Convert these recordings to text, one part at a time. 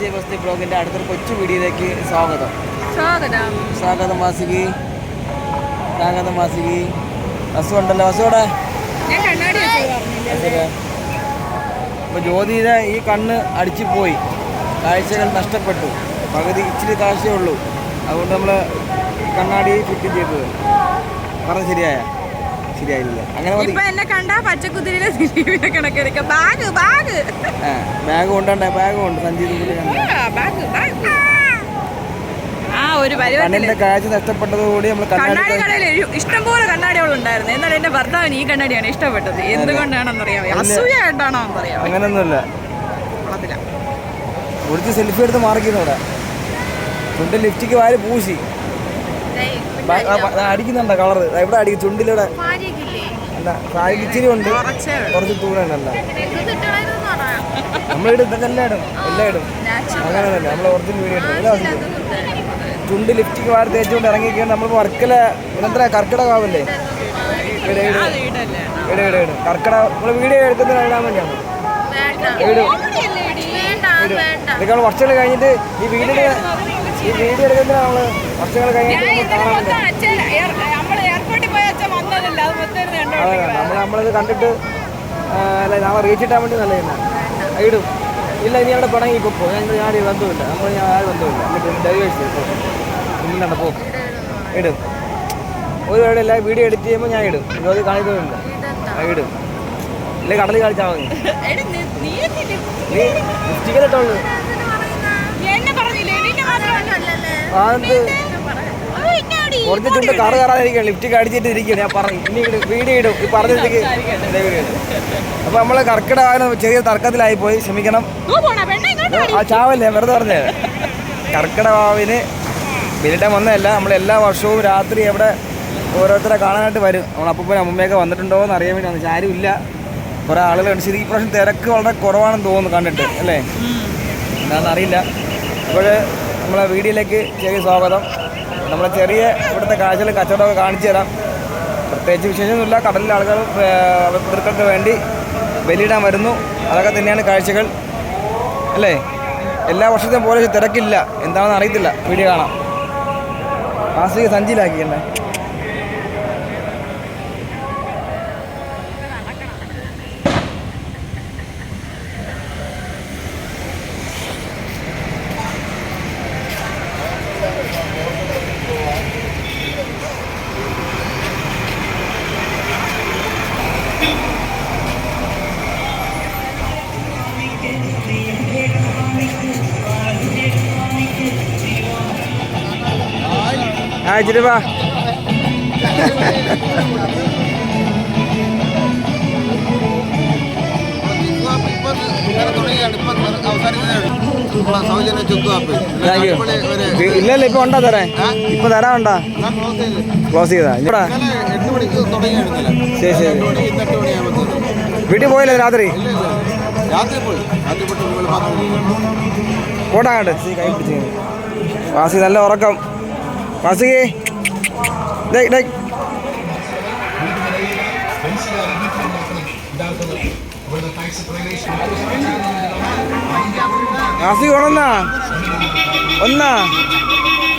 J ബ്ലോഗിന്റെ ബ്ലോഗിന്റെ അടുത്തൊരു കൊച്ചു വീഡിയോയിലേക്ക് സ്വാഗതം. സ്വാഗതം. സ്വാഗതം വാസുകി സ്വാഗതം വാസികി വസു ഉണ്ടല്ലോ. വസുവിടെ അപ്പോൾ ജ്യോതിയുടെ ഈ കണ്ണ് അടിച്ചു പോയി. കാഴ്ചകൾ നഷ്ടപ്പെട്ടു. പകുതി ഇച്ചിരി കാഴ്ചയേ ഉള്ളൂ. അതുകൊണ്ട് നമ്മൾ കണ്ണാടി ഫിറ്റ് ചെയ്തത്. പറഞ്ഞ ശരിയായ ശരിയായില്ല. അങ്ങനെ മതി. ഇപ്പൊ എന്നെ കണ്ട പച്ചക്കുതിരിയിലെ ദിലീപിനെ കണക്കെടുക്ക. Bag bag. ആ ബാഗ് കൊണ്ടേ ബാഗ് കൊണ്ട് സഞ്ചിയിൽ ബാഗ് ബാഗ്. ആ ഒരു കണ്ണിന്റെ കാഴ്ച നഷ്ടപ്പെട്ടതോടെ നമ്മൾ കണ്ണാടി കണ്ണാടി കടയിൽ ഇഷ്ടംപോലെ കണ്ണാടികൾ ഉണ്ടായിരുന്നു. എന്നാൽ എന്റെ ഭർത്താവിന് ഈ കണ്ണാടിയാണ് ഇഷ്ടപ്പെട്ടത്. എന്തുകൊണ്ടാണെന്നറിയാമോ? അസൂയ ആയിട്ടാണോ എന്നറിയാമോ അങ്ങനെയൊന്നുമില്ല കൊള്ളത്തില്ല ഒരിച്ച് സെൽഫി എടുത്ത് മാറിക്കുന്നു ഇവിടെ ചുണ്ട് ലിപ്സ്റ്റിക്ക് വാരി പൂശി. അടിക്കുന്നുണ്ടോ കളറ്? ഇവിടെ അടിക്കും ചുണ്ടിലൂടെ. എന്താ സാരിക്ക് ഇച്ചിരി ഉണ്ട്. കുറച്ച്. കുറച്ച് തൂണുണ്ടല്ല നമ്മളിടും ഇതൊക്കെ എല്ലാം ഇടും എല്ലാം ഇടും അങ്ങനെ തന്നെ നമ്മൾ ഒറിജിനൽ വീഡിയോ ഇടും. ചുണ്ട് ലിഫ്റ്റിക്ക് വാരി തേച്ചുകൊണ്ട് ഇറങ്ങി നമ്മൾ വർക്കല എന്താ കർക്കിടകാവല്ലേ ഇട കർക്കിടക നമ്മൾ വീഡിയോ എടുക്കുന്നതിന് ഇടാൻ വേണ്ടിയാണ്. ഇടും. ഇതൊക്കെ നമ്മൾ വർഷങ്ങൾ കഴിഞ്ഞിട്ട് ഈ വീഡിയോ ഈ വീഡിയോ എടുക്കുന്നതിന് നമ്മൾ വർഷങ്ങൾ കഴിഞ്ഞിട്ട് നമ്മൾ കാണാൻ അച്ഛൻ എയർ- നമ്മൾ എയർപോർട്ടിൽ പോയ അച്ഛൻ വന്നതല്ല അത് നമ്മൾ നമ്മളത് കണ്ടിട്ട് അല്ല നമ്മൾ റീച്ച് ഇട്ടാൻ വേണ്ടി നല്ല തന്നെ ഇടും. ഇല്ല ഇനി അവിടെ പടങ്ങി ഇപ്പോൾ പോകും. ഞങ്ങൾ ഞാൻ ബന്ധമില്ല നമ്മൾ ഞാൻ ആരും ബന്ധമില്ല എന്നിട്ട് ഡൈവേഴ്സ് ഇല്ലാണ്ട് പോകും ഇടും. ഒരു വേണം എല്ലാ വീഡിയോ എഡിറ്റ് ചെയ്യുമ്പോൾ ഞാൻ ഇടും. ജോലി കാണിക്കുന്നില്ല. ആ, ഇടും. ഇല്ല കടലിൽ കളിച്ചാൽ മതി. നീ- എന്തിന്? നീ കുറച്ച് ചുണ്ട് കാറ് കയറാതിരിക്കണം ലിഫ്റ്റ് കടിച്ചിട്ട് ഇരിക്കുകയാണ് ഞാൻ പറഞ്ഞു ഇനി വീട് വീഡിയോ ഇടും. ഈ പറഞ്ഞിട്ട് അപ്പൊ നമ്മൾ കർക്കിടകം ചെറിയ തർക്കത്തിലായി പോയി. ക്ഷമിക്കണം. ആ ചാവല്ലേ? വെറുതെ പറഞ്ഞേ. കർക്കിടവാവിന് ബലിട്ടം വന്നതല്ല. നമ്മൾ എല്ലാ വർഷവും രാത്രി അവിടെ ഓരോരുത്തരെ കാണാനായിട്ട് വരും. നമ്മൾ അപ്പൂപ്പനും അമ്മയൊക്കെ വന്നിട്ടുണ്ടോ എന്ന് അറിയാൻ വേണ്ടി വന്നു ആരും ഇല്ല. കുറേ ആളുകളുണ്ട് ശരി ഈ പ്രാവശ്യം തിരക്ക് വളരെ കുറവാണെന്ന് തോന്നുന്നു കണ്ടിട്ട് അല്ലേ? എന്താണെന്ന് അറിയില്ല. അപ്പോൾ നമ്മളെ വീഡിയോയിലേക്ക് ചെറിയ സ്വാഗതം. നമ്മളെ ചെറിയ ഇവിടുത്തെ കാഴ്ചകൾ കച്ചവടമൊക്കെ കാണിച്ചു തരാം. പ്രത്യേകിച്ച് വിശേഷമൊന്നുമില്ല. കടലിലെ ആളുകൾ പിതൃക്കൾക്ക് വേണ്ടി ബലിയിടാൻ വരുന്നു. അതൊക്കെ തന്നെയാണ് കാഴ്ചകൾ. അല്ലേ? എല്ലാ വർഷത്തെയും പോലെ തിരക്കില്ല. എന്താണെന്ന് അറിയത്തില്ല. വീഡിയോ കാണാം. ആസ്തിക സഞ്ചിയിലാക്കിയല്ലേ ഇച്ചിരി വാ ഇല്ലല്ലോ ഇപ്പൊ ഉണ്ടോ തരാൻ? ഇപ്പൊ തരാൻ ഉണ്ടാ? ക്ലോസ് ചെയ്താ. ശരി ശരി. വീട്ടിൽ പോയില്ലേ രാത്രി? പത്ത് കൈ പിടിച്ച്. വാസി നല്ല ഉറക്കം. വാസികേ ഡേ ഡേ വാസി ഉണന്നാ ഒന്നാ സുഖം തന്നെ ഉം. വാസിക്ക്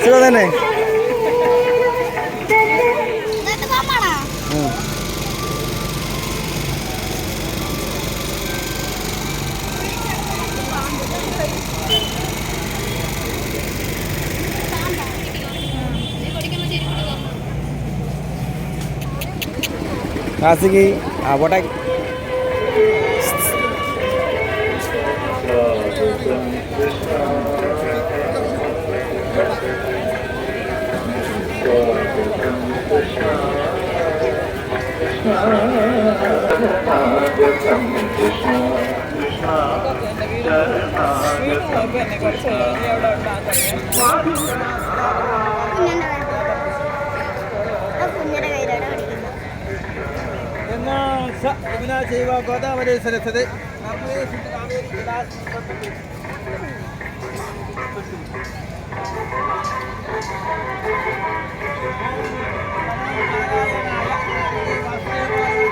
പോട്ടെ നോക്കി തന്നെ കുറച്ച് ആ അവിടെ പഠിക്കുന്നത് ഗോദാവരി സരസ്വതി.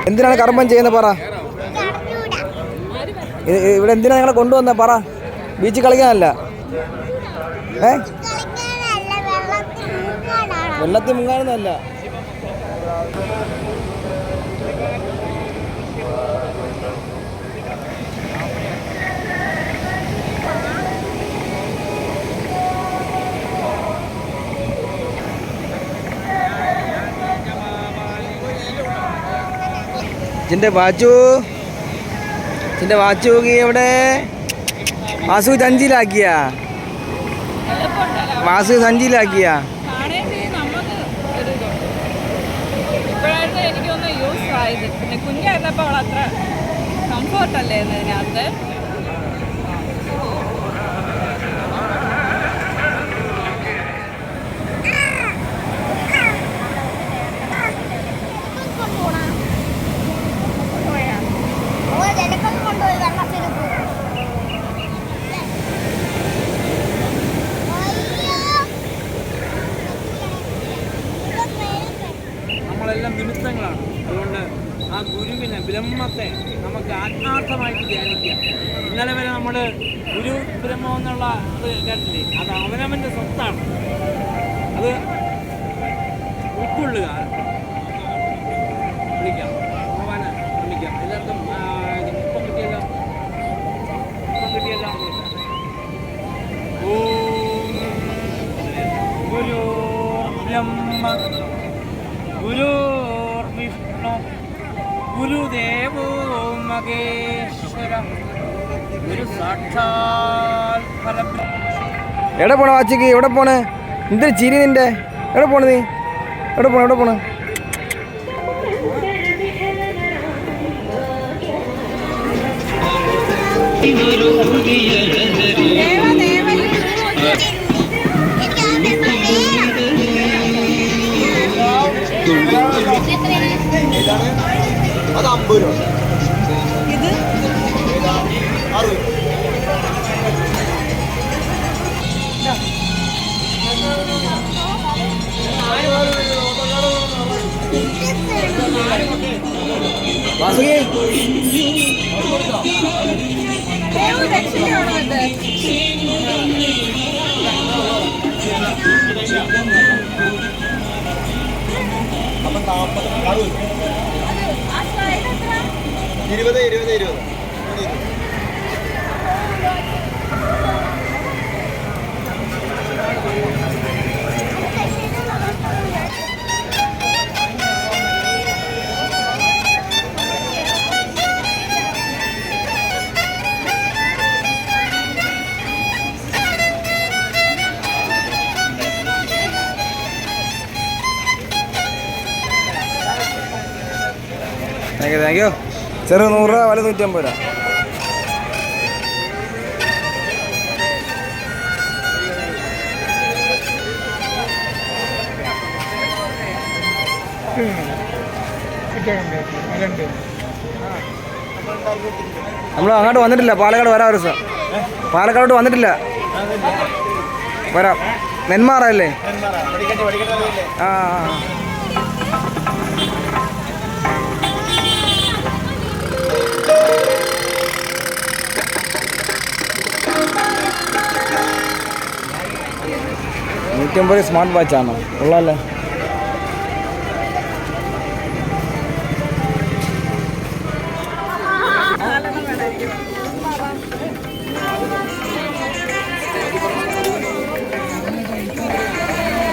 എന്തിനാണ് കർമ്മം ചെയ്യുന്നത് പറ? ഇവിടെ എന്തിനാ നിങ്ങളെ കൊണ്ടുവന്ന? പറ. ബീച്ചിൽ കളിക്കാനല്ല. ഏ? വെള്ളത്തിൽ മുങ്ങാനൊന്നല്ല ജിന്റെ വാച്ചു ചിന്റെ വാച്ച് നോക്കി എവിടെ? വാസു സഞ്ചിയിലാക്കിയ? വാസു ഒരു എനിക്കൊന്ന് യൂസ് ആയത്. പിന്നെ കുഞ്ഞായിരുന്നപ്പോൾ അവൾ അത്ര കംഫർട്ടല്ലേ ഇതിനകത്ത് ഓ ചിലപ്പം കൊണ്ടുപോയി വെള്ളത്തിൽ പോകും നമ്മളെല്ലാം നിമിത്തങ്ങളാണ് അതുകൊണ്ട് ആ ഗുരുവിനെ ബ്രഹ്മത്തെ നമുക്ക് ആത്മാർത്ഥമായിട്ട് ധ്യാനിക്കുക. ഇന്നലെ വരെ നമ്മൾ ഗുരു ബ്രഹ്മം എന്നുള്ള അത് കേട്ടില്ലേ? അത് അവനവന്റെ സ്വത്താണ്. അത് ഉൾക്കൊള്ളുക. വിളിക്കാം. ഭഗവാന് വിളിക്കാം. എല്ലാവർക്കും ഇപ്പം കിട്ടിയല്ലോ? ഇപ്പം കിട്ടിയല്ലോ? ഗുരു ബ്രഹ്മ. ഗുരുർവിഷ്ണു ഗുരുദേവോ ഗുരു സാക്ഷാൽ എവിടെ പോണ വാച്ചിക്ക്? എവിടെ പോണ്? എന്തൊരു ചിരി നിന്റെ. എവിടെ പോണ് നീ? എവിടെ പോണ? എവിടെ പോണ്? അത് രൂപ. ഇത്? അറുപത് വാസുകി അപ്പം നാൽപ്പത് അറുപത്. ഇരുപത് ഇരുപത് ഇരുപത്. താങ്ക് ചെറു നൂറ് രൂപ വല നൂറ്റമ്പത് രൂപ. നമ്മൾ അങ്ങോട്ട് വന്നിട്ടില്ല പാലക്കാട് വരാം ഒരു ദിവസം. പാലക്കാടോട്ട് വന്നിട്ടില്ല. വരാം. നെന്മാറല്ലേ ആ, ആ. നൂറ്റമ്പത് സ്മാർട്ട് വാച്ചാണോ. ഉള്ളല്ലേ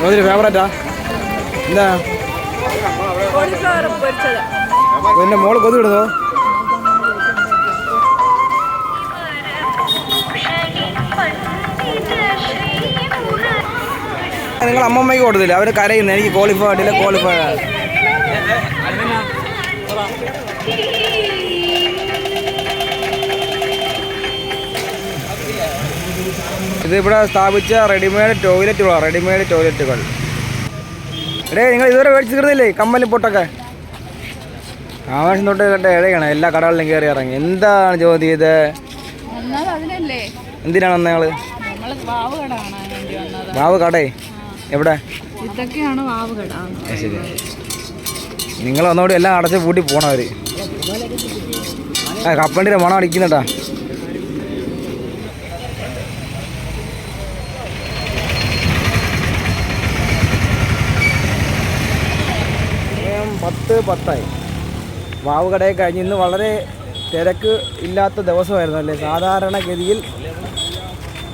ഒരു ഫേവറേറ്റാ എന്താ? എന്റെ മോൾ കൊതു നിങ്ങൾ അമ്മമ്മയ്ക്ക് കൊടുത്തില്ല. അവർ കരയുന്നു. എനിക്ക് ക്വാളിഫൈ ആയിട്ടില്ല ക്വാളിഫൈ ഇതിവിടെ സ്ഥാപിച്ച റെഡിമെയ്ഡ് ടോയ്ലറ്റുകളാണ് റെഡിമെയ്ഡ് ടോയ്ലറ്റുകൾ എടേ നിങ്ങൾ ഇതുവരെ മേടിച്ച് തീർന്നില്ലേ കമ്മലും പൊട്ടൊക്കെ? ആവേശം തൊട്ട് കേട്ട ഇടയാണ് എല്ലാ കടകളിലും കയറി ഇറങ്ങി. എന്താണ് ചോദ്യം ഇത്? എന്തിനാണ് നമ്മൾ വാവ് കട? എവിടെ? ഇതൊക്കെയാണ് വാവ് ശരി. നിങ്ങൾ വന്നോടി എല്ലാം അടച്ച് പൂട്ടി പോണ ആ കപ്പണ്ടിയുടെ മണം അടിക്കുന്നുണ്ടാ. പത്ത് പത്തായി. വാവ് കടയിൽ കഴിഞ്ഞ് ഇന്ന് വളരെ തിരക്ക് ഇല്ലാത്ത ദിവസമായിരുന്നു അല്ലേ? സാധാരണഗതിയിൽ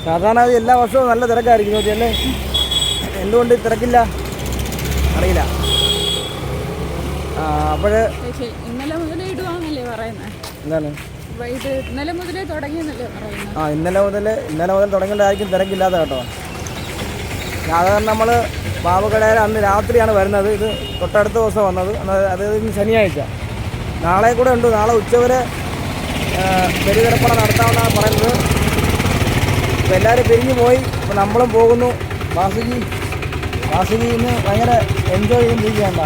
സാധാരണ എല്ലാ വർഷവും നല്ല തിരക്കായിരിക്കും അല്ലേ എന്തുകൊണ്ട് തിരക്കില്ല? അറിയില്ല. അപ്പോൾ ഇന്നലെ മുതലേ ഇടുവാന്നല്ലേ പറയുന്നത് എന്താണ്? ഇന്നലെ മുതലേ തുടങ്ങിയെന്നല്ലേ പറയുന്നത്. ആ ഇന്നലെ മുതൽ ഇന്നലെ മുതൽ തുടങ്ങിയതായിരിക്കും തിരക്കില്ലാത്ത കേട്ടോ. സാധാരണ നമ്മൾ ബാബുകടയിൽ അന്ന് രാത്രിയാണ് വരുന്നത്. ഇത് തൊട്ടടുത്ത ദിവസം വന്നത്. അതായത് അത് ഇന്ന് ശനിയാഴ്ച. നാളെ കൂടെ ഉണ്ട്. നാളെ ഉച്ചവരെ പെരുതിരപ്പണ നടത്താമെന്നാണ് പറയുന്നത്. അപ്പോൾ എല്ലാവരും പിരിഞ്ഞു പോയി. അപ്പോൾ നമ്മളും പോകുന്നു. വാസുകി വാസുകി ഇന്ന് ഭയങ്കര എൻജോയ് ചെയ്തിരിക്കുകയാണ്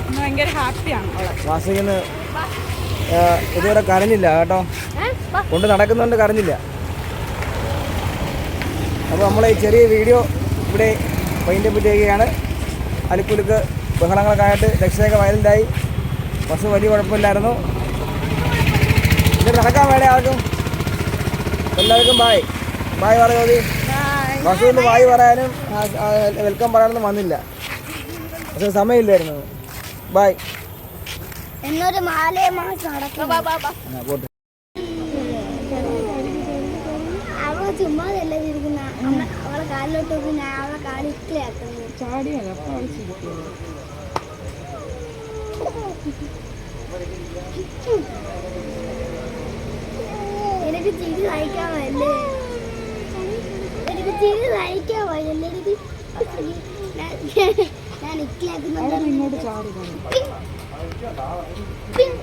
ഇന്ന് ഭയങ്കര ഹാപ്പിയാണ് വാസുകിന്ന് ഇതുവരെ കരഞ്ഞില്ല കേട്ടോ. കൊണ്ട് നടക്കുന്നുണ്ട് കരഞ്ഞില്ല. അപ്പോൾ നമ്മൾ ഈ ചെറിയ വീഡിയോ ഇവിടെ വൈൻഡപ്പ് ചെയ്യുകയാണ് അലിക്കുലുക്ക് ബഹളങ്ങളൊക്കെ ആയിട്ട് രക്ഷയൊക്കെ വയലന്റായി ബസ് വലിയ കുഴപ്പമില്ലായിരുന്നു. ഇത് നടക്കാൻ വേണേ ആർക്കും എല്ലാവർക്കും ബായ് ബായ് പറയാതെ വസുവിന്റെ ബായ് പറയാനും വെൽക്കം പറയാനൊന്നും വന്നില്ല. പക്ഷെ സമയമില്ലായിരുന്നു. ബായ് എന്നൊരു മാലയെ മാസം നടക്കും പോട്ടെ. അവൾ ചുമ്മാതല്ല കാലിലോട്ട് വെക്കും ഞാൻ അവളെ കാൽ ചാടിയല്ല എനിക്ക് ചിരി വായിക്കാൻ വല്ലേ എനിക്ക് ചിരി വായിക്കാൻ എനിക്ക് ഞാൻ- ഞാൻ ഇങ്ങോട്ട് ചാടി. പിങ്.